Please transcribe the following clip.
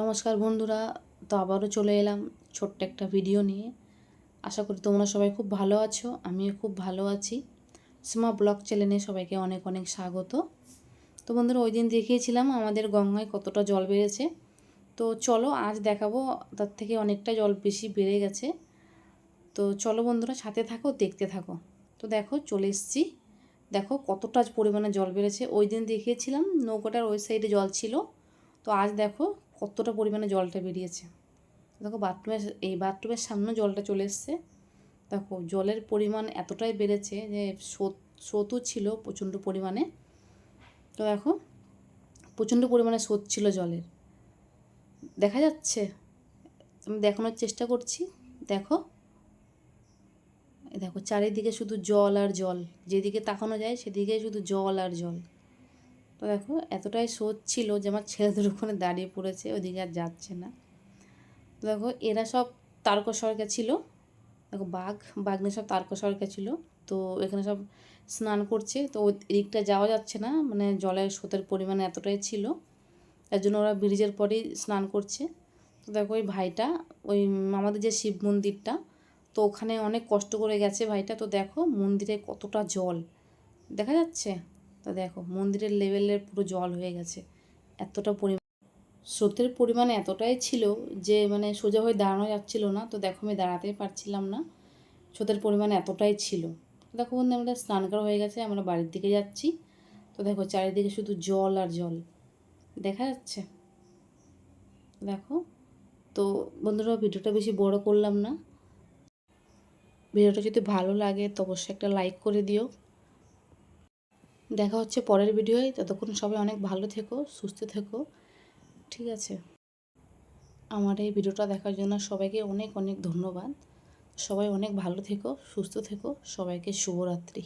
নমস্কার বন্ধুরা, তো আবারও চলে এলাম ছোট্ট একটা ভিডিও নিয়ে। আশা করি তোমরা সবাই খুব ভালো আছো, আমিও খুব ভালো আছি। সীমা ব্লগ চ্যানেলে সবাইকে অনেক অনেক স্বাগত। তো বন্ধুরা, ওই দিন দেখিয়েছিলাম আমাদের গঙ্গায় কতটা জল বেড়েছে। তো চলো আজ দেখাবো, তার থেকে অনেকটা জল বেশি বেড়ে গেছে। তো চলো বন্ধুরা, সাথে থাকো, দেখতে থাকো। তো দেখো, চলে এসছি। দেখো কতটা পরিমাণে জল বেড়েছে। ওই দিন দেখিয়েছিলাম, নৌকাটার ওই সাইডে জল ছিল। তো আজ দেখো কতটা পরিমাণে জলটা বেরিয়েছে। দেখো বাথরুমের, এই বাথরুমের সামনে জলটা চলে এসছে। দেখো জলের পরিমাণ এতটাই বেড়েছে যে স্রোত, স্রোতও ছিল প্রচণ্ড পরিমাণে। তো দেখো প্রচণ্ড পরিমাণে স্রোত ছিল জলের। দেখা যাচ্ছে? আমি দেখানোর চেষ্টা করছি। দেখো। দেখো চারিদিকে শুধু জল আর জল। যেদিকে তাকানো যায় সেদিকে শুধু জল আর জল। তো দেখো, এতটাই স্রোত ছিল যে আমার ছেলেদের ওখানে দাঁড়িয়ে পড়েছে, ওদিকে আর যাচ্ছে না। তো দেখো, এরা সব তারক সরকা ছিল। দেখো, বাঘ বাঘনে সব তারক সরকা ছিল। তো এখানে সব স্নান করছে। তো এদিকটা যাওয়া যাচ্ছে না মানে জলের স্রোতের পরিমাণ এতটাই ছিল। তার জন্য ওরা ব্রিজের পরেই স্নান করছে। তো দেখো, ওই ভাইটা, ওই আমাদের যে শিব মন্দিরটা, তো ওখানে অনেক কষ্ট করে গেছে ভাইটা। তো দেখো, মন্দিরে কতটা জল। দেখা যাচ্ছে? তো দেখো, মন্দিরের লেভেলের পুরো জল হয়ে গেছে। এতটা পরিমাণ স্রোতের পরিমাণ এতটাই ছিল যে মানে সোজা হয়ে দাঁড়ানো যাচ্ছিল না। তো দেখো, আমি দাঁড়াতেই পারছিলাম না। স্রোতের পরিমাণ এতটাই ছিল। দেখো বন্ধু, আমরা স্নান করা হয়ে গেছে, আমরা বাড়ির দিকে যাচ্ছি। তো দেখো, চারিদিকে শুধু জল আর জল। দেখা যাচ্ছে? দেখো, তো বন্ধুরা, ভিডিওটা বেশি বড় করলাম না। ভিডিওটা যদি ভালো লাগে, তো অবশ্যই একটা লাইক করে দিও। দেখা হচ্ছে পরের ভিডিওয়। ততক্ষণ সবাই অনেক ভালো থেকো, সুস্থ থেকো। ঠিক আছে? আমার এই ভিডিওটা দেখার জন্য সবাইকে অনেক অনেক ধন্যবাদ। সবাই অনেক ভালো থেকো, সুস্থ থেকো। সবাইকে শুভরাত্রি।